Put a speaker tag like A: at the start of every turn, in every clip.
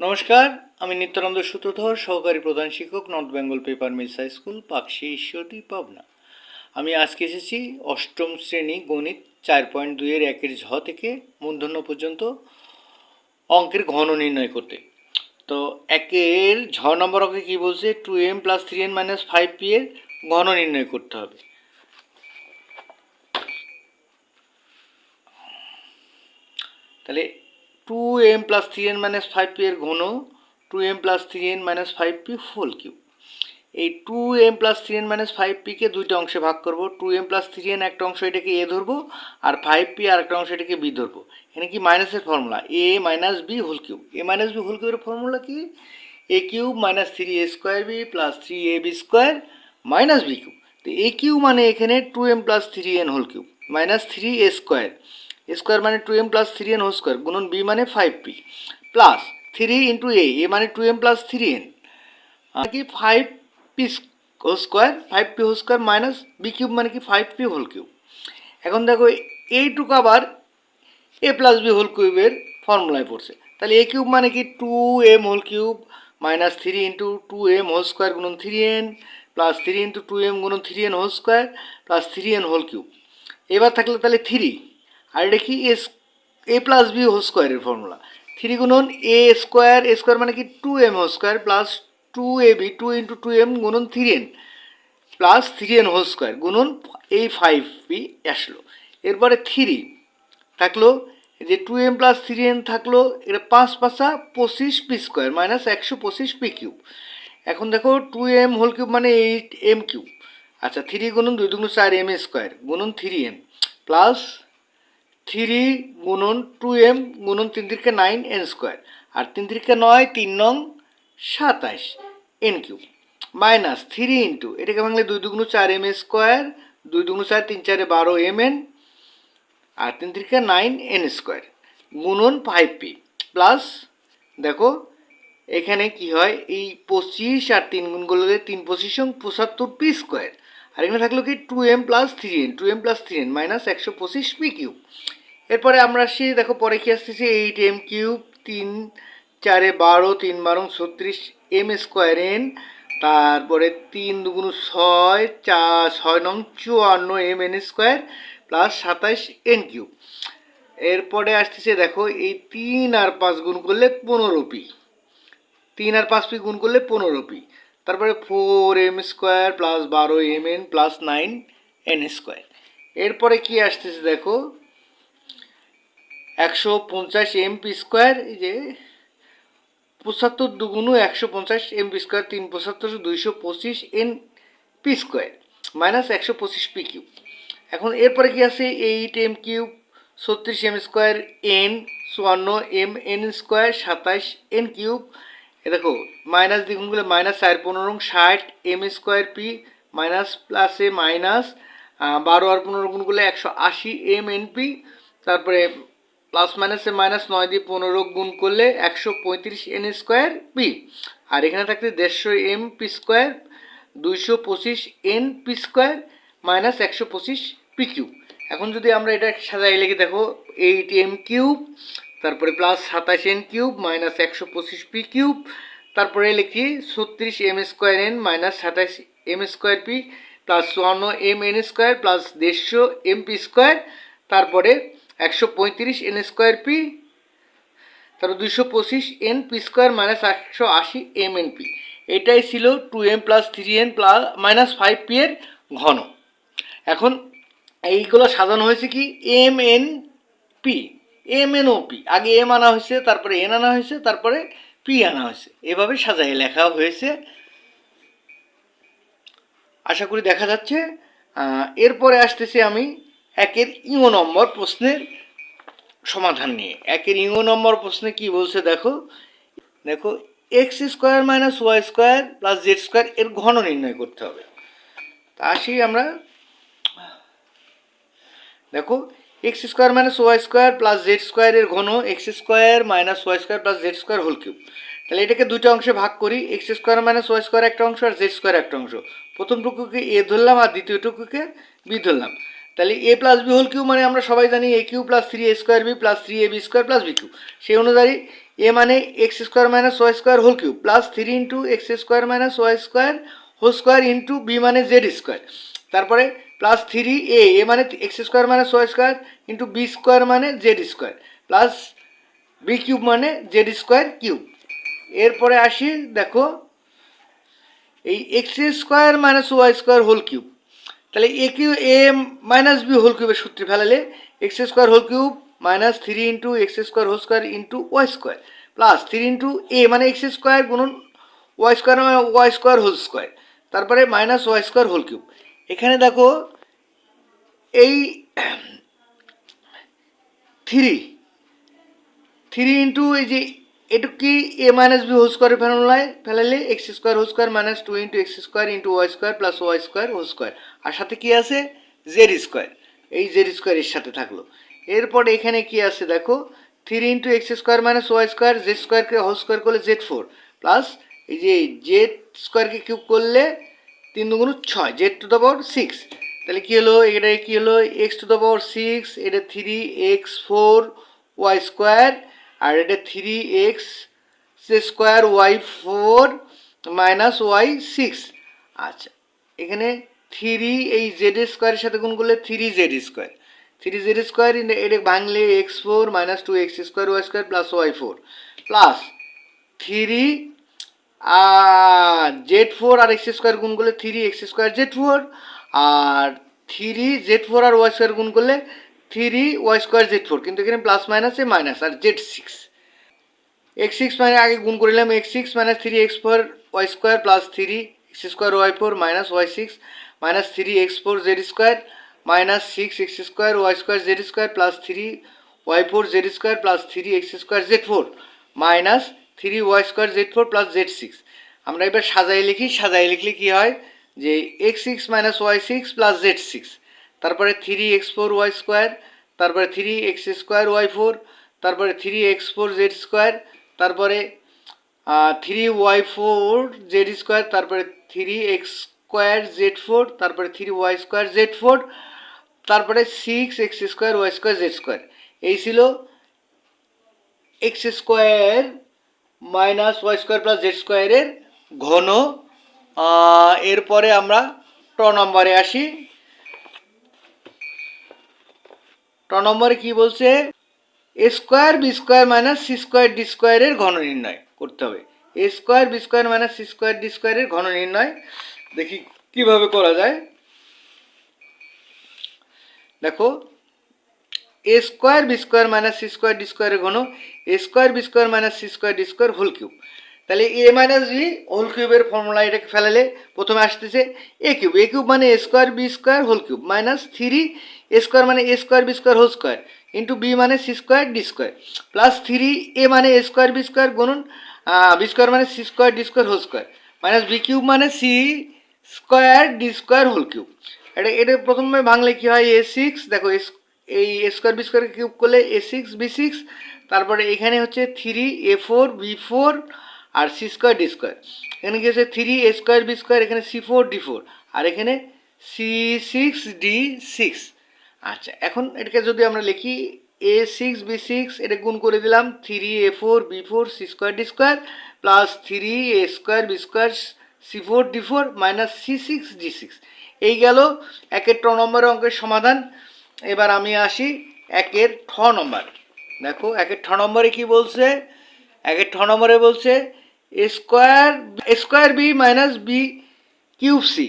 A: নমস্কার, আমি নিত্যানন্দ সূত্রধর, সহকারী প্রধান শিক্ষক, north Bengal paper mills high school Pakshi Ishwardi, Pabna. আমি আজকে এসেছি অষ্টম শ্রেণি গণিত চার পয়েন্ট দুইয়ের একের ঝ থেকে মূর্ধন্য পর্যন্ত অঙ্কের ঘন নির্ণয় করতে। তো একের ঝ নম্বর অঙ্কে কী বলছে? Two M plus three N minus five P এর ঘন নির্ণয় করতে হবে। তাহলে two M plus three N minus five P এর ঘন two M plus three N minus five P whole cube এই two M plus three N minus five পিকে দুইটা অংশে ভাগ করব। Two M plus three N একটা অংশ এটাকে এ ধরবো আর ফাইভ পি আর একটা অংশ এটাকে বি ধরবো। এখানে কি মাইনাসের formula A minus B whole cube A minus B whole কিউবের ফর্মুলা কি? A cube minus three A square B plus three A B square minus B cube তো এ কিউব মানে এখানে two M plus three N whole cube minus three A square square মানে two M plus three N whole square গুণন B মানে five P plus three into A A মানে two M plus three N. কি five P whole square, five P whole square minus B cube মানে কি five P whole cube. এখন দেখো এইটুকু আবার এ প্লাস বি হোল কিউবের ফর্মুলায় পড়ছে। তাহলে এ কিউব মানে কি two M whole cube minus three into two M whole square গুণন three N plus three into two M গুণন three N whole square plus three N whole cube. এবার থাকলে তাহলে থ্রি। আর এটা কি S A plus B whole স্কোয়ারের formula three গুণন এ স্কোয়ার এ স্কোয়ার মানে কি two M whole square plus two A B two into two M গুণন three N plus three N whole square গুণন এই ফাইভ বি আসলো। এরপরে three থাকল যে two M plus three N থাকল, এটা পাঁচ পাঁচা পঁচিশ পি স্কোয়ার মাইনাস একশো পঁচিশ পি কিউব এখন দেখো টু এম হোল কিউব মানে এইট এম কিউব আচ্ছা থ্রি গুণন দুই দুগুণ চার এম স্কোয়ার গুণন থ্রি এম প্লাস থ্রি গুণন টু এম গুণন তিন তিরিকে নাইন এন স্কোয়ার আর তিন তিরিকে নয়, তিন নং সাতাশ N cube minus three into এটাকে ভাঙলে দুই দুগুণ চার এম স্কোয়ার দুই দুগুণ চার, তিন চারে বারো এম এন আর তিন তিরিকে নাইন এন স্কোয়ার গুণন ফাইভ পি প্লাস দেখো, এখানে কি হয়, এই পঁচিশ আর তিন গুণ করলে তিন পঁচিশ পঁচাত্তর পি স্কোয়ার আর এখানে থাকল কি two M plus three N two M plus three N minus একশো পঁচিশ পি কিউব এরপরে আমরা আসছি দেখো পরে কি আসতেছে? এইট এম কিউব তিন, চারে বারো, তিন বারো, ছত্রিশ এম স্কোয়ার এন তারপরে তিন দুগুণ ছয়, চার, ছয় নং চুয়ান্ন এম এন স্কোয়ার প্লাস সাতাইশ এন কিউব এরপরে আসতেছে, দেখো এই তিন আর পাঁচ গুণ করলে পনেরো পি তিন আর পাঁচ পি গুণ করলে পনেরো পি তারপরে ফোর এম স্কোয়ার প্লাস বারো M N plus nine N square এরপরে কি আসতেছে, দেখো? একশো পঞ্চাশ এম পি স্কোয়ার, এই যে পঁচাত্তর দুগুণ একশো পঞ্চাশ এম পি স্কোয়ার, তিন পঁচাত্তর দুইশো পঁচিশ এন পি স্কোয়ার মাইনাস একশো পঁচিশ পি কিউব। এখন এরপরে কি আছে? এইট এম কিউব, ছত্রিশ এম স্কোয়ার এন চুয়ান্ন এম এন স্কোয়ার সাতাইশ এন কিউব। এ দেখো মাইনাস দ্বিগুণগুলো মাইনাস চার পনেরো ষাট এম স্কোয়ার পি মাইনাস প্লাসে মাইনাস বারো আর পনেরো গুণগুলো একশো আশি এম এন পি তারপরে প্লাস মাইনাসে মাইনাস নয় দিয়ে পনেরো গুণ করলে একশো পঁয়ত্রিশ এন স্কোয়ার পি আর এখানে থাকলে দেড়শো এম পি স্কোয়ার, দুইশো পঁচিশ এন পি স্কোয়ার মাইনাস একশো পঁচিশ পি কিউব। এখন যদি আমরা এটা সাজাই লেগে দেখো, এইট এম কিউব, তারপরে প্লাস সাতাশ এন কিউব মাইনাস একশো পঁচিশ পি কিউব, তারপরে লিখি ছত্রিশ এম স্কোয়ার এন মাইনাস সাতাশ এম স্কোয়ার পি, প্লাস চুয়ান্ন এম এন স্কোয়ার, প্লাস দেড়শো এম পি স্কোয়ার, তারপরে একশো পঁয়ত্রিশ এন স্কোয়ার পি, তারপর দুইশো পঁচিশ এন পি স্কোয়ার মাইনাস একশো আশি এম এন পি। এটাই ছিল two M plus three N plus minus five P এর ঘন। এখন এইগুলো সাজানো হয়েছে কি? M N P, M N ও পি। আগে এম আনা হয়েছে, তারপরে এন আনা হয়েছে, তারপরে পি আনা হয়েছে। এভাবে সাজাই লেখা হয়েছে। আশা করি দেখা যাচ্ছে। এরপরে আসতেছি আমি একের ইও নম্বর প্রশ্নের সমাধান নিয়ে। একের ইও নম্বর প্রশ্নে কি বলছে দেখো? দেখো X square minus Y square plus Z square এর ঘন নির্ণয় করতে হবে। তা আসি আমরা। দেখো X square minus Y square plus Z স্কোয়ারের ঘন X square minus Y square plus Z square whole cube তাহলে এটাকে দুইটা অংশে ভাগ করি X square minus Y square একটা অংশ আর জেড স্কোয়ার একটা অংশ। প্রথমটুকুকে এ ধরলাম আর দ্বিতীয়টুকুকে বি ধরলাম। তাহলে A plus B whole cube মানে আমরা সবাই জানি A cube plus three A square B plus three A B square plus B cube সেই অনুযায়ী এ মানে X square minus Y square whole cube plus three into X square minus Y square whole square into B মানে Z square তারপরে plus three A A মানে X square minus Y square into B square মানে Z square plus B cube মানে Z square cube এরপরে আসি, দেখো, এই X square minus Y square whole cube তাহলে A cube A minus B whole কিউবের সূত্রে ফেলালে X square whole cube minus three into X square whole square into Y square plus three into A মানে X square গুণন Y square Y square whole square তারপরে minus Y square whole cube এখানে দেখো এই three three into এই যে এটু কি এ মাইনাস বি হোল স্কোয়ারে ফেলায় ফেলালে X square whole square minus two into X square into Y square plus Y square whole square আর সাথে কি আছে? জেড স্কোয়ার এই জেড স্কোয়ার এর সাথে থাকল। এরপর এখানে কি আছে দেখো? Three into X square minus Y square Z স্কোয়ারকে হোল স্কোয়ার করলে জেড ফোর প্লাস এই যে জেড স্কোয়ারকে কিউব করলে তিন দুগুণ ছয় Z to the power six তাহলে কী হলো? এটা কী হলো? X to the power six এটা three X four Y square আর এটা three X square Y four minus Y six আচ্ছা এখানে থ্রি এই জেড স্কোয়ারের সাথে গুণ করলে three Z square three Z square এটা ভাঙলে X four minus two X square Y square plus Y four plus three Z four আর X square গুণ করলে three X square Z four আর থ্রি জেড ফোর আর Y square গুণ করলে three Y square Z four কিন্তু এখানে plus মাইনাসে minus আর Z six x six মানে আগে গুণ করিলাম X six minus three X four Y square plus three X square Y four minus Y six minus three X four Z square minus six X square Y square Z square plus three Y four Z square plus three X square Z four minus three Y square Z four plus Z six আমরা এবার সাজাই লিখি সাজাই লিখলে কী হয়? যে X six minus Y six plus Z six তারপরে three X four Y square তারপরে three X square Y four তারপরে three X four Z square তারপরে three Y four Z square তারপরে three X square Z four তারপরে three Y square Z four তারপরে six X square Y square Z square এই ছিল X square minus Y square plus Z স্কোয়ারের ঘন। এরপরে আমরা ট নম্বরে আসি। ট নম্বরে কি বলছে? A square B square minus C square D স্কোয়ারের ঘন নির্ণয় করতে হবে। A square B square minus C square D স্কোয়ারের ঘন নির্ণয় দেখি কীভাবে করা যায়। দেখো A square B square minus C square D স্কোয়ারের ঘন A square B square minus C square D square whole cube তাহলে এ মাইনাস বি হোল কিউবের ফর্মুলা এটাকে ফেলালে প্রথমে আসতেছে এ কিউব এ কিউব মানে A square B square whole cube minus three A square মানে A square B square whole square into B মানে C square D square plus three A মানে এ square B square গুণন B square মানে C square D square whole square minus B cube মানে C square D square whole cube এটা এটা প্রথমে ভাঙলে কী হয়? এ সিক্স দেখো এই স্কোয়ার বি স্কোয়ার কিউব করলে এ সিক্স বি সিক্স তারপরে এখানে হচ্ছে three A four B four R C square D square এখানে কি হচ্ছে three A square B square এখানে সি ফোর ডি ফোর আর এখানে সি সিক্স ডি সিক্স আচ্ছা এখন এটাকে যদি আমরা লিখি এ সিক্স বি সিক্স এটা গুণ করে দিলাম three A four B four C square D square plus three A square B square C four D four minus C six D six এই গেল একের ট নম্বরের অঙ্কের সমাধান। এবার আমি আসি একের ঠ নম্বর। দেখো, একের ঠ নম্বরে কি বলছে? একের ঠ নম্বরে বলছে square square B minus B cube C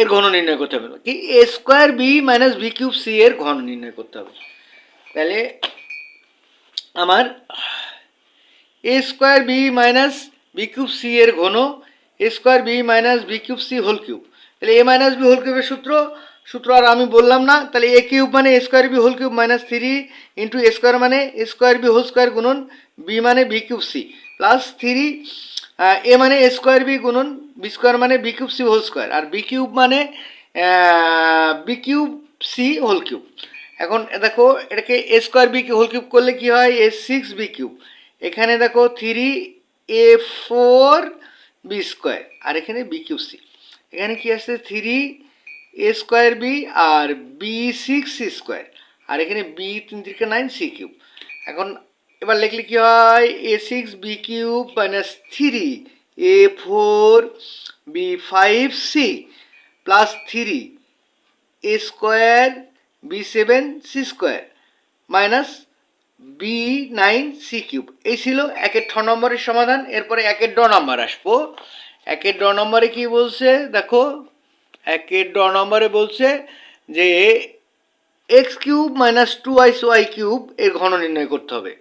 A: এর ঘন নির্ণয় করতে হবে। কি? A square B minus B cube C এর ঘন নির্ণয় করতে হবে। তাহলে আমার A square B minus B cube C এর ঘন, A square B minus B cube C whole cube. তাহলে এ মাইনাস বি হোল কিউবের সূত্র সূত্র আর আমি বললাম না, তাহলে এ কিউব মানে A square B whole cube minus three into square মানে স্কোয়ার বি হোল স্কোয়ার গুণন বি মানে B cube C plus three A মানে এ স্কোয়ার বি গুণন বি স্কোয়ার মানে B cube C whole square আর বি কিউব মানে B cube C whole cube. এখন দেখো, এটাকে A square B whole cube করলে কি হয়? A six B cube. এখানে দেখো three A four B square আর এখানে বি কিউব সি। এখানে কি আসছে? থ্রি এ স্কোয়ার বি আর বি সিক্স সি স্কোয়ার আর এখানে বি তিন তিরিকে নাইন সি কিউব। এখন এবার লিখলে কি হয়? A six B cube minus three A four B five C plus three A square B seven C square minus B nine C cube এই ছিল একের ছ নম্বরের সমাধান, এরপরে একের ড নম্বর আসব। একের ড নম্বরে কি বলছে? দেখো, একের ড নম্বরে বলছে যে x cube minus twice y cube এর ঘন নির্ণয় করতে হবে।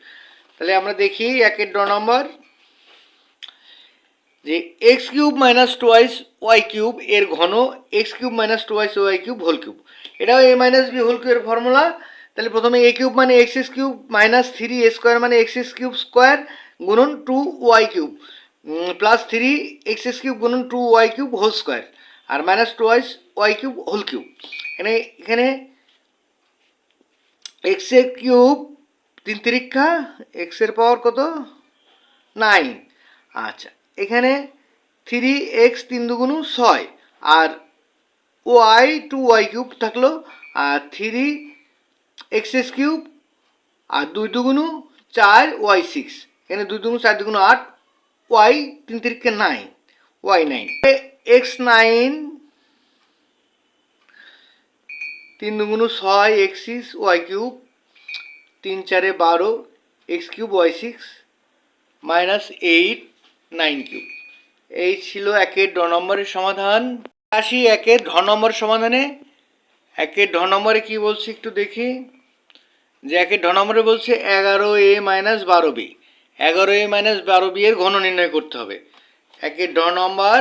A: তাহলে আমরা দেখি একের ড নম্বর, যে এক্স কিউব মাইনাস টু আইস ওয়াই কিউব এর ঘন এক্স কিউব মাইনাস টু আইস ওয়াই কিউব হোল কিউব। এটাও এ মাইনাস বি হোল কিউবের ফর্মুলা। তাহলে প্রথমে এ কিউব মানে x S cube minus three A square মানে এক্স এস কিউব স্কোয়ার গুণন two Y cube. Plus three X S cube গুণন two Y cube whole square আর minus two আইস Y cube whole cube. এখানে এখানে এক্সের cube তিন তিরিক্ষা এক্সের পাওয়ার কত? Nine আচ্ছা এখানে থ্রি এক্স তিন দুগুণ ছয়, আর ওয়াই টু ওয়াই কিউব থাকল, আর থ্রি এক্স কিউব আর দুই দুগুণ চার ওয়াই সিক্স এখানে দুই দুগুণ চার দুগুণ আট ওয়াই তিন তিরিক্ষা nine Y nine X nine তিন দুগুণ ছয় এক্স সিক্স ওয়াই কিউব তিন চারে বারো X cube Y six minus eight nine cube এই ছিল একের ড নম্বরের সমাধান। আসি একের ঘ নম্বর সমাধানে। একের ঢ নম্বরে কি বলছে একটু দেখি। যে একের ঢ নম্বরে বলছে এগারো এ মাইনাস বারো বি। এগারো এ মাইনাস বারো বি এর ঘন নির্ণয় করতে হবে। একের ঢ নম্বর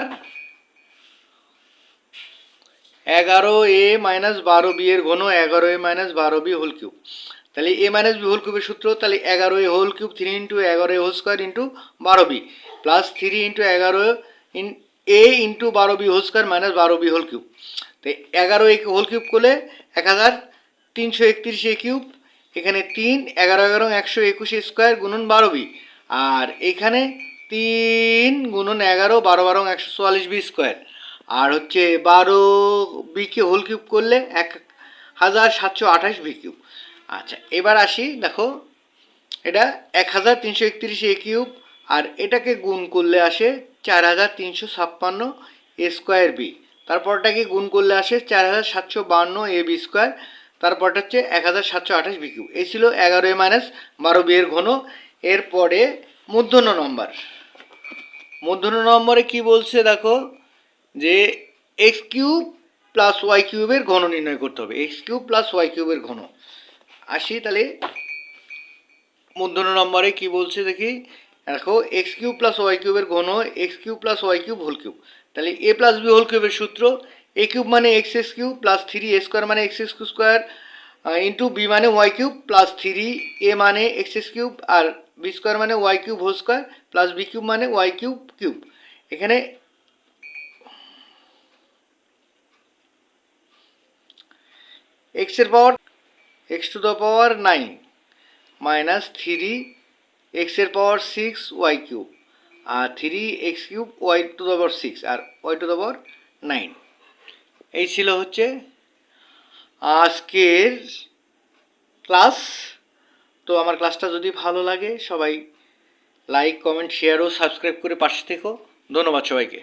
A: এগারো এ মাইনাস বারো বি এর ঘন এগারো এ মাইনাস বারো বি হোল কিউব তাহলে এ মাইনাস বি হোল কিউবের সূত্র, তাহলে এগারো A whole cube three into এগারো এ হোল স্কোয়ার ইন্টু বারো বি প্লাস থ্রি ইন্টু এগারো ইন এ ইন্টু বারো বি হোল স্কোয়ার মাইনাস বারো বি হোল কিউব তো এগারো এ হোল কিউব করলে এক হাজার তিনশো একত্রিশ এ কিউব এখানে তিন, এগারো এগারো, একশো একুশ স্কোয়ার গুণন বারো বি আর এখানে তিন গুণন এগারো, বারো বারো, একশো চুয়াল্লিশ বি স্কোয়ার আর হচ্ছে বারো বিকে হোল কিউব করলে এক হাজার সাতশো আঠাশ বি কিউব আচ্ছা এবার আসি, দেখো, এটা এক হাজার তিনশো একত্রিশ এ কিউব আর এটাকে গুণ করলে আসে চার হাজার তিনশো ছাপ্পান্ন এ স্কোয়ার বি তারপরটাকে গুণ করলে আসে চার হাজার সাতশো বান্ন এ বি স্কোয়ার তারপরটা হচ্ছে এক হাজার সাতশো আঠাশ বি কিউব এই ছিল এগারো এ মাইনাস বারো বি এর ঘন। এরপরে মূর্ধন্য নম্বর। মূর্ধন্য নম্বরে কি বলছে দেখো, যে এক্স কিউব প্লাস ওয়াই কিউবের ঘন নির্ণয় করতে হবে। এক্স কিউব প্লাস ওয়াই কিউবের ঘন। আসি তাহলে। মূর্ধন্য নম্বরে কি বলছে দেখি। দেখো এক্স কিউব প্লাস ওয়াই কিউবের ঘন X cube plus Y cube whole cube. তাহলে এ প্লাস বি হোল কিউবের সূত্র এ কিউব মানে X X cube plus three A square মানে X X square into B মানে Y cube plus three A মানে X X cube আর B square মানে Y cube whole square plus B cube মানে Y cube cube. এখানে এক্সের power X to the power nine minus three এক্সের পাওয়ার six Y cube R three X cube Y to the power six R Y to the power nine এই ছিল হচ্ছে আজকের class তো আমার ক্লাসটা যদি ভালো লাগে সবাই লাইক কমেন্ট শেয়ার ও সাবস্ক্রাইব করে পাশে থেকো। ধন্যবাদ সবাইকে।